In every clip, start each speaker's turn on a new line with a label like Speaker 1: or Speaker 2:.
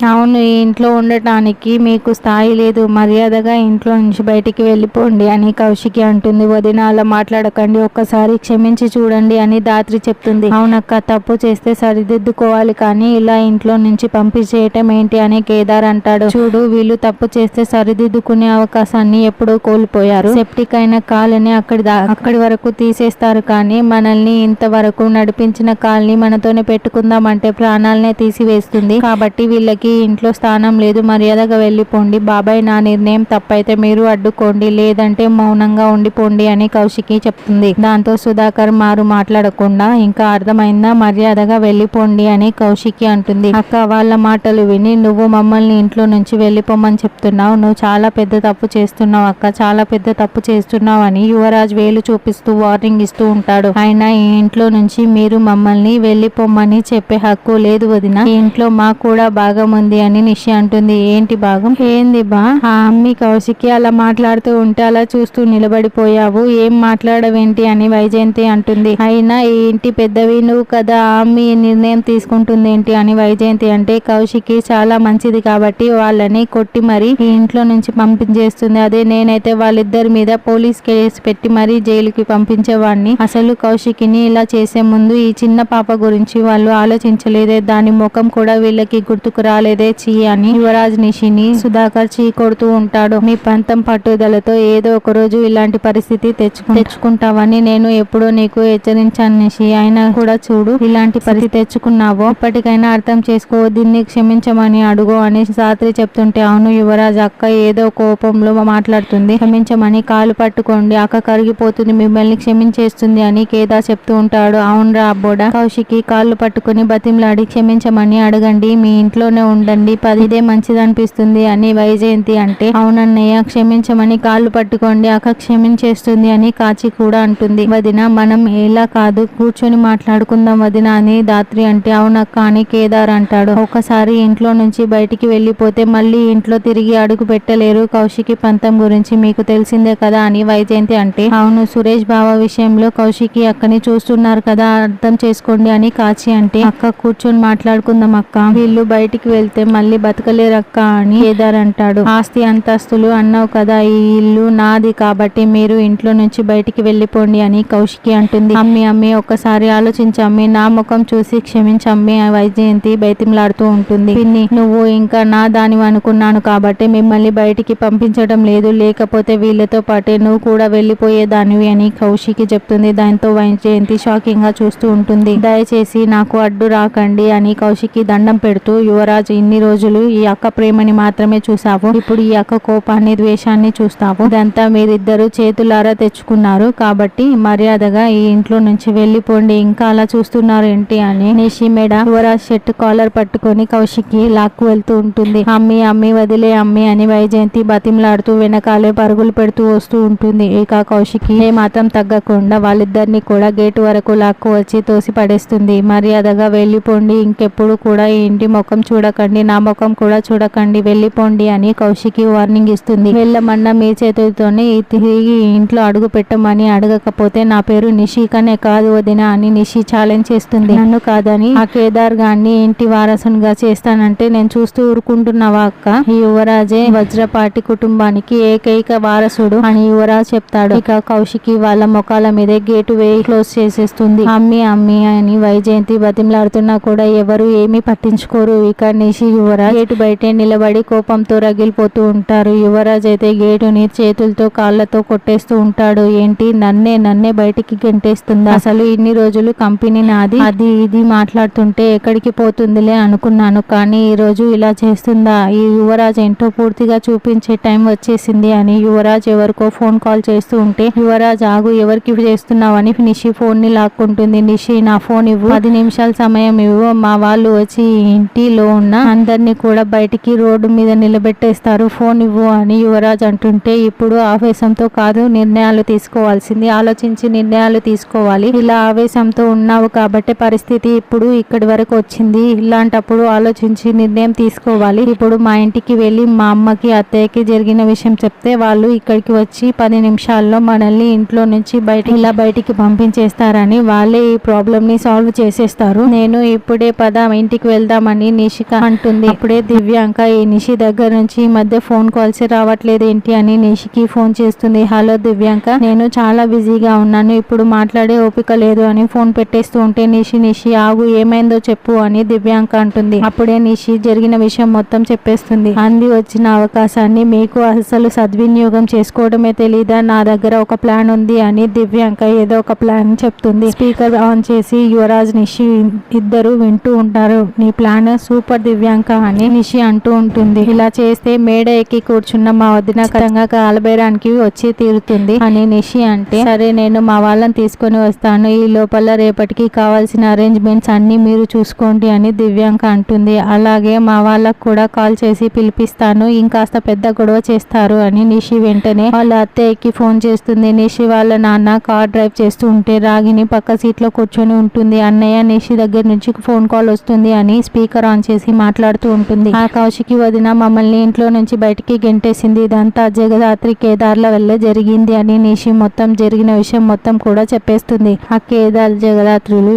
Speaker 1: అవును ఈ ఇంట్లో ఉండటానికి మీకు స్థాయి లేదు. మర్యాదగా ఇంట్లో నుంచి బయటికి వెళ్ళిపోండి అని కౌశికి అంటుంది. వదిన అలా మాట్లాడకండి. ఒక్కసారి క్షమించి చూడండి అని దాత్రి చెప్తుంది. అవునక్క తప్పు చేస్తే సరిదిద్దుకోవాలి కానీ ఇలా ఇంట్లో నుంచి పంపించేయటం ఏంటి అని కేదార్ అంటాడు. చూడు వీళ్ళు తప్పు చేస్తే సరిదిద్దుకునే అవకాశాన్ని ఎప్పుడో కోల్పోయారు. సెప్టిక్ అయిన కాలని అక్కడి దా- అక్కడి వరకు తీసేస్తారు కానీ మనల్ని ఇంతవరకు నడిపించిన కాల్ని మనతోనే పెట్టుకుందామంటే ప్రాణాలనే తీసివేస్తుంది. కాబట్టి వీళ్ళకి ఇంట్లో స్థానం లేదు మర్యాదగా వెళ్ళిపోండి. బాబాయ్ నా నిర్ణయం తప్పైతే మీరు అడ్డుకోండి లేదంటే మౌనంగా ఉండిపోండి అని కౌశికి చెప్తుంది. దాంతో సుధాకర్ మారు మాట్లాడకుండా ఇంకా అర్థమైందా? మర్యాదగా వెళ్ళిపోండి అని కౌశికి అంటుంది. అక్క వాళ్ళ మాటలు విని నువ్వు మమ్మల్ని ఇంట్లో నుంచి వెళ్ళిపోమని చెప్తున్నావు. నువ్వు చాలా పెద్ద తప్పు చేస్తున్నావు అక్క చాలా పెద్ద తప్పు చేస్తున్నావు అని యువరాజ్ వేలు చూపిస్తూ వార్నింగ్ ఇస్తూ ఉంటాడు. అయినా ఈ ఇంట్లో నుంచి మీరు మమ్మల్ని వెళ్ళిపోమని చెప్పే హక్కు లేదు వదిన. ఈ ఇంట్లో మాకు కూడా భాగం ఉంది అని నిషి అంటుంది. ఏంటి భాగం? ఏంది బా? ఆ అమ్మి కౌశికి అలా మాట్లాడుతూ ఉంటే అలా చూస్తూ నిలబడిపోయావు. ఏం మాట్లాడవేంటి అని వైజయంతి అంటుంది. అయినా ఈ ఇంటి పెద్దవి నువ్వు కదా ఆ అమ్మి నిర్ణయం తీసుకుంటుంది ఏంటి అని వైజయంతి అంటే కౌశికి చాలా మంచిది కాబట్టి వాళ్ళని కొట్టి మరి ఈ ఇంట్లో నుంచి పంపించేస్తుంది. అదే నేనైతే వాళ్ళిద్దరి మీద పోలీస్ కేసు పెట్టి మరీ జైలుకి పంపించేవాడిని అసలు కౌశికిని ఇలా చేసే ముందు ఈ చిన్న పాప గురించి వాళ్ళు ఆలోచించలేదే. దాని ముఖం కూడా వీళ్ళకి గుర్తుకు రాలేదు. చీ అని యువరాజ్ నిషిని సుధాకర్ చీ కొడుతూ ఉంటాడు. మీ పంతం పట్టుదలతో ఏదో ఒక రోజు ఇలాంటి పరిస్థితి తెచ్చుకు తెచ్చుకుంటావని నేను ఎప్పుడో నీకు హెచ్చరించాను నిషి అయినా కూడా చూడు ఇలాంటి పరిస్థితి తెచ్చుకున్నావో ఇప్పటికైనా అర్థం చేసుకో దీన్ని క్షమించమని అడుగు అని సాత్రి చెప్తుంటే అవును యువరాజ్ అక్క ఏదో కోపంలో మాట్లాడుతుంది. క్షమించమని కాలు పట్టుకోండి అక్క కరిగిపోతుంది మిమ్మల్ని క్షమించేస్తుంది అని కేదా చెప్తూ ఉంటాడు. అవునరా అబ్బోడా కౌశికి కాళ్ళు పట్టుకుని బతిమలాడి క్షమించమని అడగండి మీ ఇంట్లోనే ఉండండి పదిదే మంచిది అనిపిస్తుంది అని వైజయంతి అంటే అవునన్నయ్య క్షమించమని కాళ్ళు పట్టుకోండి అక్క క్షమించేస్తుంది అని కాచి కూడా అంటుంది. వదిన మనం ఎలా కాదు కూర్చొని మాట్లాడుకుందాం వదిన అని దాత్రి అంటే అవునక్క అని కేదార్ అంటాడు. ఒకసారి ఇంట్లో నుంచి బయటికి వెళ్ళిపోతే మళ్ళీ ఇంట్లో తిరిగి అడుగు పెట్టలేరు. కౌశికి పంతం గురించి మీకు తెలిసిందే కదా అని వైజయంతి అంటే అవును సురేష్ బావ విషయంలో కౌశికి అక్కని చూస్తున్నారు కదా అర్థం చేసుకోండి అని కాచి అంటే అక్క కూర్చొని మాట్లాడుకుందాం అక్క. వీళ్ళు బయటికి వెళ్తే మళ్ళీ బతకలేరక్క అని కేదార్ అంటాడు. ఆస్తి అంతస్తులు అన్నావు కదా ఈ ఇల్లు నాది కాబట్టి మీరు ఇంట్లో నుంచి బయటికి వెళ్ళిపోండి అని కౌశికి అంటుంది. అమ్మి అమ్మి ఒక్కసారి ఆలోచించమ్మి నా ముఖం చూసి క్షమించమ్మి ఆ వైజయంతి బయతిమలాడుతూ ఉంటుంది. పిన్ని నువ్వు ఇంకా నా దానివి అనుకున్నాను కాబట్టి మిమ్మల్ని బయటికి పంపించడం లేదు లేకపోతే వీళ్ళతో పాటే నువ్వు కూడా వెళ్ళిపోయేదానివి అని కౌశికి చెప్తుంది. దాంతో వైజయంతి షాకింగ్గా చూస్తూ ఉంటుంది. దయచేసి నాకు అడ్డు రాకండి అని కౌశికి దండం పెడుతూ యువరాజ్ ఇన్ని రోజులు ఈ అక్క ప్రేమని మాత్రమే చూసావు ఇప్పుడు ఈ అక్క కోపాన్ని ద్వేషాన్ని చూస్తావు. ఇదంతా మీరిద్దరు చేతులారా తెచ్చుకున్నారు. కాబట్టి మర్యాదగా ఈ ఇంట్లో నుంచి వెళ్ళిపోండి. ఇంకా అలా చూస్తున్నారు ఏంటి అని నిషి మేడ యువరాజ్ షర్ట్ కాలర్ పట్టుకొని కౌశికి లాక్కు వెళ్తూ ఉంటుంది. అమ్మి అమ్మి వదిలే అమ్మి అని వైజయంతి బతిమలాడుతూ వెనకాలే పరుగులు పెడుతూ వస్తూ ఉంటుంది. ఇక కౌశికి ఏ మాత్రం తగ్గకుండా వాళ్ళిద్దరిని కూడా గేటు వరకు లాక్కు వచ్చి తోసి పడేస్తుంది మర్యాదగా వెళ్ళిపోండి. ఇంకెప్పుడు కూడా ఈ ఇంటి ముఖం చూడకండి నా ముఖం కూడా చూడకండి వెళ్ళిపోండి అని కౌశికి వార్నింగ్ ఇస్తుంది. వెళ్ళమన్న మీ చేతులతోనే తిరిగి ఇంట్లో అడుగు పెట్టమని అడగకపోతే నా పేరు నిషికనే కాదు వదిన అని నిషి ఛాలెంజ్ చేస్తుంది. నన్ను కాదని ఆ కేదార్ గాన్ని ఇంటి వారసునిగా చేస్తానంటే నేను చూస్తూ ఊరుకుంటున్నావా అక్క? ఈ యువరాజే వజ్రపాటి కుటుంబానికి ఏకైక వారసుడు అని యువరాజ్ చెప్తాడు. ఇక కౌశికి వాళ్ళ ముఖాల మీదే గేటు వేయి క్లోజ్ చేసేస్తుంది. అమ్మి అమ్మి అని వైజయంతి బతిమలాడుతున్నా కూడా ఎవరు ఏమీ పట్టించుకోరు. ఇక నిషి యువరాజ్ గేటు బయటే నిలబడి కోపంతో రగిలిపోతూ ఉంటారు. యువరాజ్ అయితే గేటుని చేతులతో కాళ్ళతో కొట్టేస్తూ ఉంటాడు. ఏంటి? నన్నే నన్నే బయటికి గెంటేస్తుందా? అసలు ఇన్ని రోజులు కంపెనీ నాది. అది ఇది మాట్లాడుతుంటే ఎక్కడికి పోతుందిలే అనుకున్నాను. కానీ ఈ రోజు ఇలా చేస్తుందా? ఈ యువరాజ్ ఏంటో పూర్తిగా చూపించే టైం వచ్చేసింది అని యువరాజ్ ఎవరికో ఫోన్ కాల్ చేస్తూ ఉంటే యువరాజ్ ఆగు ఎవరికి చేస్తున్నావని నిషి ఫోన్ని లాక్కుంటుంది. నిషి నా ఫోన్ ఇవ్వు. పది నిమిషాల సమయం ఇవ్వు. మా వాళ్ళు వచ్చి ఇంటిలో ఉన్న అందరినీ కూడా బయటికి రోడ్డు మీద నిలబెట్టేస్తారు. ఫోన్ ఇవ్వు అని యువరాజ్ అంటుంటే ఇప్పుడు ఆవేశంతో కాదు నిర్ణయాలు తీసుకోవాల్సింది. ఆలోచించి నిర్ణయాలు తీసుకోవాలి. ఇలా ఆవేశంతో ఉన్నావు కాబట్టి పరిస్థితి ఇప్పుడు ఇక్కడి వరకు వచ్చింది. ఇలాంటప్పుడు ఆలోచించి నిర్ణయం తీసుకోవాలి. ఇప్పుడు మా ఇంటికి వెళ్ళి మా అమ్మకి అత్తయ్యకి జరిగిన విషయం చెప్తే వాళ్ళు ఇక్కడికి వచ్చి పది నిమిషాల్లో మనల్ని ఇంట్లో నుంచి బయట ఇలా బయటికి పంపించేస్తారని వాళ్ళే ఈ ప్రాబ్లమ్ని సాల్వ్ చేసేస్తారు. నేను ఇప్పుడే పద ఇంటికి వెళ్దామని నిషిక అంటుంది. అప్పుడే దివ్యాంక ఈ నిషి దగ్గర నుంచి ఈ మధ్య ఫోన్ కాల్స్ రావట్లేదు ఏంటి? అని నిషికి ఫోన్ చేస్తుంది. హలో దివ్యాంక నేను చాలా బిజీగా ఉన్నాను. ఇప్పుడు మాట్లాడే ఓపిక లేదు అని ఫోన్ పెట్టేస్తూ ఉంటే నిషి నిషి ఆగు. ఏమైందో చెప్పు అని దివ్యాంక అంటుంది. అప్పుడే నిషి జరిగిన విషయం మొత్తం చెప్పేస్తుంది. అంది వచ్చిన అవకాశాన్ని మీకు అసలు సద్వినియోగం చేసుకోవడమే తెలీదా? నా దగ్గర ఒక ప్లాన్ ఉంది అని దివ్యాంక ఏదో ఒక ప్లాన్ చెప్తుంది. స్పీకర్ ఆన్ చేసి యువరాజ్ నిషి ఇద్దరు వింటూ ఉంటారు. నీ ప్లాన్ సూపర్ దివ్యాంక అని నిషి అంటూ ఉంటుంది. ఇలా చేస్తే మేడ ఎక్కి కూర్చున్న మా వదిన ఖచ్చితంగా కాలబేరానికి వచ్చి తీరుతుంది అని నిషి అంటే సరే నేను మా వాళ్ళని తీసుకొని వస్తాను. ఈ లోపల రేపటికి కావాల్సిన అరేంజ్మెంట్స్ అన్ని మీరు చూసుకోండి అని దివ్యాంక అంటుంది. అలాగే మా వాళ్ళకు కూడా కాల్ చేసి పిలిపిస్తాను. ఇంకాస్త పెద్ద గొడవ చేస్తారు అని నిషి వెంటనే వాళ్ళ అత్తయ్యకి ఫోన్ చేస్తుంది. నిషి వాళ్ళ నాన్న కార్ డ్రైవ్ చేస్తూ ఉంటే రాగిని పక్క సీట్లో కూర్చొని ఉంటుంది. అన్నయ్య నిషి దగ్గర నుంచి ఫోన్ కాల్ వస్తుంది అని స్పీకర్ ఆన్ చేసి మా మాట్లాడుతూ ఉంటుంది. ఆ కౌశికి వదిన మమ్మల్ని ఇంట్లో నుంచి బయటికి గెంటేసింది. ఇదంతా జగదాత్రి కేదార్ల వల్ల జరిగింది అని నిషి మొత్తం జరిగిన విషయం మొత్తం కూడా చెప్పేస్తుంది. ఆ కేదార్ జగదాత్రులు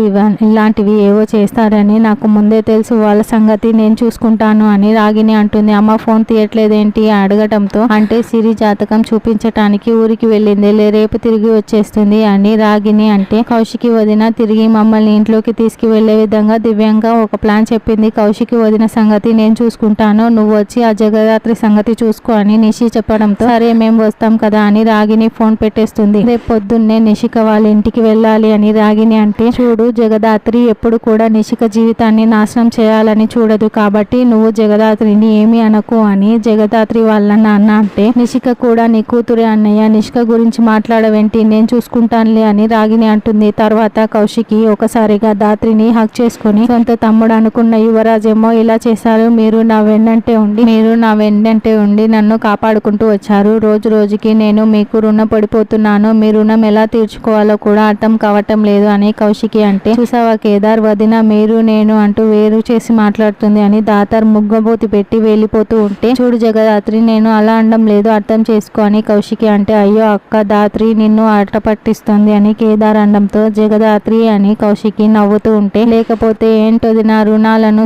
Speaker 1: ఇలాంటివి ఏవో చేస్తారని నాకు ముందే తెలుసు. వాళ్ళ సంగతి నేను చూసుకుంటాను అని రాగిని అంటుంది. అమ్మ ఫోన్ తీయట్లేదేంటి? అడగటంతో అంటే సిరి జాతకం చూపించటానికి ఊరికి వెళ్ళింది. లే రేపు తిరిగి వచ్చేస్తుంది అని రాగిని అంటే కౌశికి వదిన తిరిగి మమ్మల్ని ఇంట్లోకి తీసుకువెళ్ళే విధంగా దివ్యంగా ఒక ప్లాన్ చెప్పింది. కౌశికి వదిన సంగతి నేను చూసుకుంటాను. నువ్వు వచ్చి ఆ జగదాత్రి సంగతి చూసుకో అని నిషి చెప్పడంతో సరే మేము వస్తాం కదా అని రాగిని ఫోన్ పెట్టేస్తుంది. రేపు పొద్దున్నే నిషిక వాళ్ళ ఇంటికి వెళ్ళాలి అని రాగిని అంటే చూడు జగదాత్రి ఎప్పుడు కూడా నిషిక జీవితాన్ని నాశనం చేయాలని చూడదు కాబట్టి నువ్వు జగదాత్రిని ఏమి అనకు అని జగదాత్రి వాళ్ళ నాన్న అంటే నిషిక కూడా నీ కూతురే అన్నయ్య నిషిక గురించి మాట్లాడవేంటి? నేను చూసుకుంటానులే అని రాగిని అంటుంది. తర్వాత కౌశికి ఒకసారిగా దాత్రిని హక్ చేసుకుని సొంత తమ్ముడు అనుకున్న యువరాజేమో ఇలా చేశారు? మీరు నా వెన్నంటే ఉండి మీరు నా వెన్నంటే ఉండి నన్ను కాపాడుకుంటూ వచ్చారు. రోజు రోజుకి నేను మీకు రుణ పడిపోతున్నాను మీ రుణం ఎలా తీర్చుకోవాలో కూడా అర్థం కావటం లేదు అని కౌశికి అంటే. చూసావా కేదార్? వదిన మీరు నేను అంటూ వేరు చేసి మాట్లాడుతుంది అని దాతర్ ముగ్గబోతి పెట్టి వెళ్ళిపోతూ ఉంటే చూడు జగదాత్రి నేను అలా అనడం లేదు అర్థం చేసుకో అని కౌశికి అంటే. అయ్యో అక్క దాత్రి నిన్ను అట్ట పట్టిస్తుంది అని కేదార్ అనడంతో జగదాత్రి అని కౌశికి నవ్వుతూ ఉంటే లేకపోతే ఏంటొదిన రుణాలను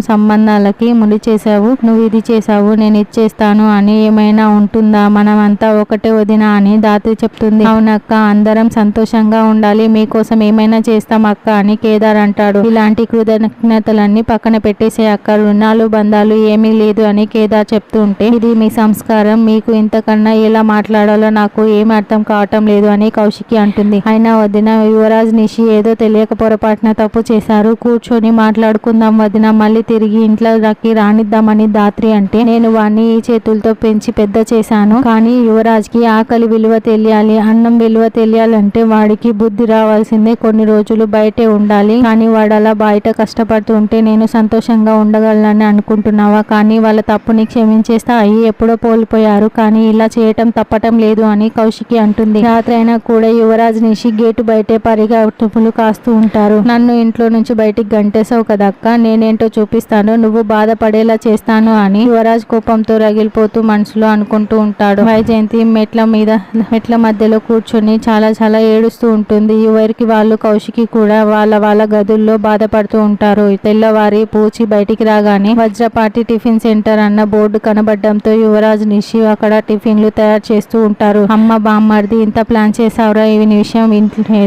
Speaker 1: వాళ్ళకి ముడి చేసావు నువ్వు ఇది చేసావు నేను ఇచ్చేస్తాను అని ఏమైనా ఉంటుందా? మనమంతా ఒకటే వదినా అని దాత్రి చెప్తుంది. అవునక్క అందరం సంతోషంగా ఉండాలి. మీకోసం ఏమైనా చేస్తాం అక్క అని కేదార్ అంటాడు. ఇలాంటి కృతజ్ఞతలన్నీ పక్కన పెట్టేసే అక్క రుణాలు బంధాలు ఏమీ లేదు అని కేదార్ చెప్తూ ఉంటే ఇది మీ సంస్కారం. మీకు ఇంతకన్నా ఎలా మాట్లాడాలో నాకు ఏం అర్థం కావటం లేదు అని కౌశికి అంటుంది. అయినా వదిన యువరాజ్ నిషి ఏదో తెలియక పొరపాటున తప్పు చేశారు. కూర్చొని మాట్లాడుకుందాం వదిన. మళ్ళీ తిరిగి ఇంట్లో ఇంట్లోకి రానిద్దామని దాత్రి అంటే నేను వాణ్ణి ఈ చేతులతో పెంచి పెద్ద చేశాను. కానీ యువరాజ్కి ఆకలి విలువ తెలియాలి అన్నం విలువ తెలియాలంటే వాడికి బుద్ధి రావాల్సిందే. కొన్ని రోజులు బయటే ఉండాలి. కానీ వాడు అలా బయట కష్టపడుతూ ఉంటే నేను సంతోషంగా ఉండగలనని అనుకుంటున్నావా? కానీ వాళ్ళ తప్పుని క్షమించేస్తే అయ్యి ఎప్పుడో పోలిపోయారు. కానీ ఇలా చేయటం తప్పటం లేదు అని కౌశికి అంటుంది. రాత్రి అయినా కూడా యువరాజ్ నిషి గేటు బయటే పరిగెట్టుపులు కాస్తూ ఉంటారు. నన్ను ఇంట్లో నుంచి బయటికి గంటేసావు కదక్క? నేనేంటో చూపిస్తాను. నువ్వు బాధపడేలా చేస్తాను అని యువరాజ్ కోపంతో రగిలిపోతూ మనసులో అనుకుంటూ ఉంటాడు. వైజయంతి మెట్ల మీద మెట్ల మధ్యలో కూర్చొని చాలా చాలా ఏడుస్తూ ఉంటుంది. ఎవరికి వాళ్ళు కౌశికి కూడా వాళ్ళ వాళ్ళ గదుల్లో బాధపడుతూ ఉంటారు. తెల్లవారి పూచి బయటికి రాగానే వజ్రపాటి టిఫిన్ సెంటర్ అన్న బోర్డు కనబడడంతో యువరాజ్ నిషి అక్కడ టిఫిన్లు తయారు చేస్తూ ఉంటారు. అమ్మ బామ్మర్ది ఇంత ప్లాన్ చేసావురా ఈ విషయం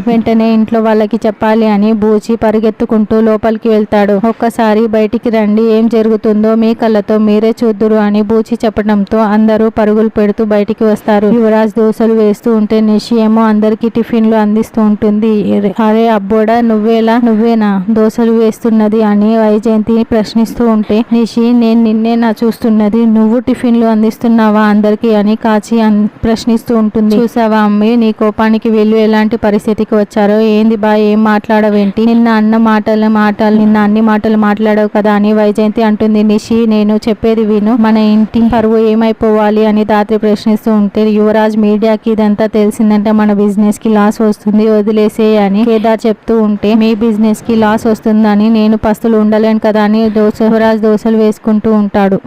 Speaker 1: వెంటనే ఇంట్లో వాళ్ళకి చెప్పాలి అని బూచి పరిగెత్తుకుంటూ లోపలికి వెళ్తాడు. ఒక్కసారి బయటికి రండి. ఏం జరుగుతుందో మీ కళ్ళతో మీరే చూద్దురు అని బూచి చెప్పడంతో అందరూ పరుగులు పెడుతూ బయటికి వస్తారు. యువరాజ్ దోశలు వేస్తూ ఉంటే నిషి ఏమో అందరికి టిఫిన్లు అందిస్తూ ఉంటుంది. అరే అబ్బోడా నువ్వేలా? నువ్వేనా? దోశలు వేస్తున్నది అని వైజయంతి ప్రశ్నిస్తూ ఉంటే నిషి నేను నిన్నే నా చూస్తున్నది? నువ్వు టిఫిన్లు అందిస్తున్నావా అందరికి అని కాచి అన్- ప్రశ్నిస్తూ ఉంటుంది. చూసావా అమ్మి నీ కోపానికి వీళ్ళు ఎలాంటి పరిస్థితికి వచ్చారో? ఏంది బా ఏం మాట్లాడవేంటి? నిన్న అన్న మాటలు మాటలు నిన్న అన్ని మాటలు మాట్లాడవు కదా అని వైజయంతి అంటుంది నిషి నేను చెప్పేది విను. మన ఇంటి పరువు ఏమైపోవాలి అని దాత్రి ప్రశ్నిస్తూ ఉంటే యువరాజ్ మీడియాకి ఇదంతా తెలిసిందంటే మన బిజినెస్కి లాస్ వస్తుంది వదిలేసే అని కేదార్ చెప్తూ ఉంటే మీ బిజినెస్కి లాస్ వస్తుందని నేను పస్తులు ఉండలేను కదా అని దోశ యువరాజ్ దోశలు వేసుకుంటూ ఉంటాడు.